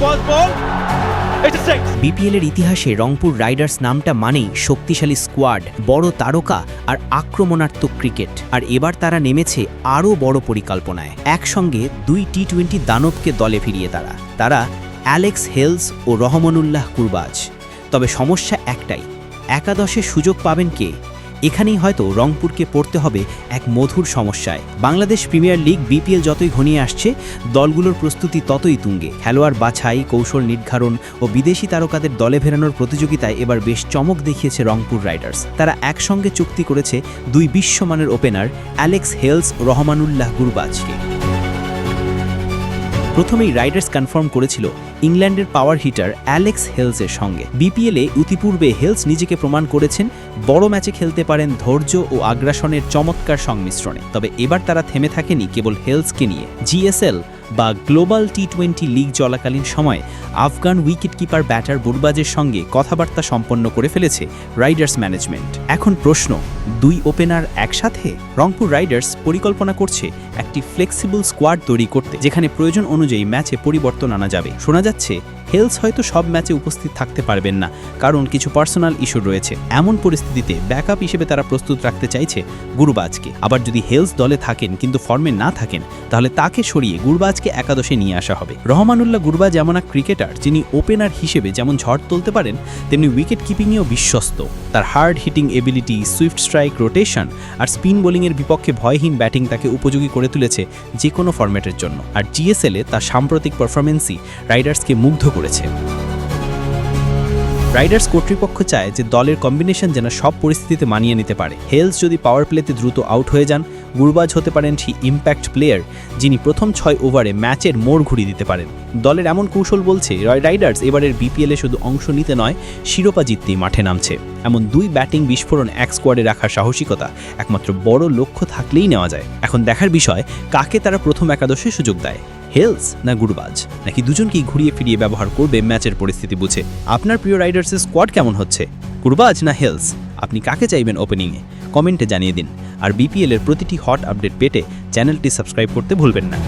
First ball. It's a six. BPL এর ইতিহাসে Rangpur Riders নামটা মানেই শক্তিশালী স্কোয়াড বড় তারকা আর আক্রমণাত্মক ক্রিকেট আর এবার তারা নেমেছে আরও বড় পরিকল্পনায়। একসঙ্গে দুই টি টোয়েন্টি দানবকে দলে ফিরিয়ে তারা। তারা অ্যালেক্স হেলস ও রহমানুল্লাহ কুরবাজ। তবে সমস্যা একটাই, একাদশে সুযোগ পাবেন কে? এখানেই হয়তো রংপুরকে পড়তে হবে এক মধুর সমস্যায়। বাংলাদেশ প্রিমিয়ার লিগ, বিপিএল যতই ঘনিয়ে আসছে, দলগুলোর প্রস্তুতি ততই তুঙ্গে। খেলোয়াড় বাছাই, কৌশল নির্ধারণ ও বিদেশি তারকাদের দলে ফেরানোর প্রতিযোগিতায় এবার বেশ চমক দেখিয়েছে রংপুর রাইডার্স। তারা একসঙ্গে চুক্তি করেছে দুই বিশ্বমানের ওপেনার অ্যালেক্স হেলস রহমানুল্লাহ গুরবাজকে। প্রথমেই রাইডার্স কনফার্ম করেছিল ইংল্যান্ডের পাওয়ার হিটার অ্যালেক্স হেলসের সঙ্গে। বিপিএলে ইতিপূর্বে হেলস নিজেকে প্রমাণ করেছেন, বড় ম্যাচে খেলতে পারেন ধৈর্য ও আগ্রাসনের চমৎকার সংমিশ্রণে। তবে এবার তারা থেমে থাকেনি কেবল হেলসকে নিয়ে। জিএসএল বা গ্লোবাল টি টোয়েন্টি লিগ চলাকালীন সময় আফগান উইকেটকিপার, ব্যাটার বুরবাজের সঙ্গে কথাবার্তা সম্পন্ন করে ফেলেছে রাইডার্স ম্যানেজমেন্ট। এখন প্রশ্ন, দুই ওপেনার একসাথে? রংপুর রাইডার্স পরিকল্পনা করছে একটি ফ্লেক্সিবল স্কোয়াড তৈরি করতে, যেখানে প্রয়োজন অনুযায়ী ম্যাচে পরিবর্তন আনা যাবে। শোনা যাচ্ছে হেলস হয়তো সব ম্যাচে উপস্থিত থাকতে পারবেন না, কারণ কিছু পার্সোনাল ইস্যু রয়েছে। এমন পরিস্থিতিতে ব্যাকআপ হিসেবে তারা প্রস্তুত রাখতে চাইছে গুরুবাজকে। আবার যদি হেলস দলে থাকেন কিন্তু ফর্মে না থাকেন, তাহলে তাকে সরিয়ে গুরবাজকে একাদশে নিয়ে আসা হবে। রহমানুল্লাহ গুরবাজ এমন এক ক্রিকেটার যিনি ওপেনার হিসেবে যেমন ঝড় তুলতে পারেন, তেমনি উইকেট কিপিংয়েও বিশ্বস্ত। তার hard hitting ability swift strike rotation আর স্পিন বোলিংয়ের বিপক্ষে ভয়হীন ব্যাটিং তাকে উপযোগী করে তুলেছে যে কোনো ফরম্যাটের জন্য। আর জিএসএলে তার সাম্প্রতিক পারফরমেন্সই রাইডার্সকে মুগ্ধ করেছে। রাইডার্স কর্তৃপক্ষ চায় যে দলের কম্বিনেশন যেন সব পরিস্থিতিতে মানিয়ে নিতে পারে। হেলস যদি পাওয়ার প্লেতে দ্রুত আউট হয়ে যান, গুরবাজ হতে পারেন সেই ইম্প্যাক্ট প্লেয়ার যিনি প্রথম ছয় ওভারে ম্যাচের মোড় ঘুরিয়ে দিতে পারেন। দলের এমন কৌশল বলছে, রয় রাইডার্স এবারের বিপিএলে শুধু অংশ নিতে নয়, শিরোপা জিততেই মাঠে নামছে। এমন দুই ব্যাটিং বিস্ফোরণ এক স্কোয়াডে রাখার সাহসিকতা একমাত্র বড় লক্ষ্য থাকলেই নেওয়া যায়। এখন দেখার বিষয়, কাকে তারা প্রথম একাদশে সুযোগ দেয়? হেলস না গুরবাজ? নাকি দুজনকেই ঘুরিয়ে ফিরিয়ে ব্যবহার করবে ম্যাচের পরিস্থিতি বুঝে? আপনার প্রিয় রাইডার্সের স্কোয়াড কেমন হচ্ছে? গুরবাজ না হেলস আপনি কাকে চাইবেন ওপেনিংয়ে কমেন্টে জানিয়ে দিন। আর বিপিএলের প্রতিটি হট আপডেট পেতে চ্যানেলটি সাবস্ক্রাইব করতে ভুলবেন না।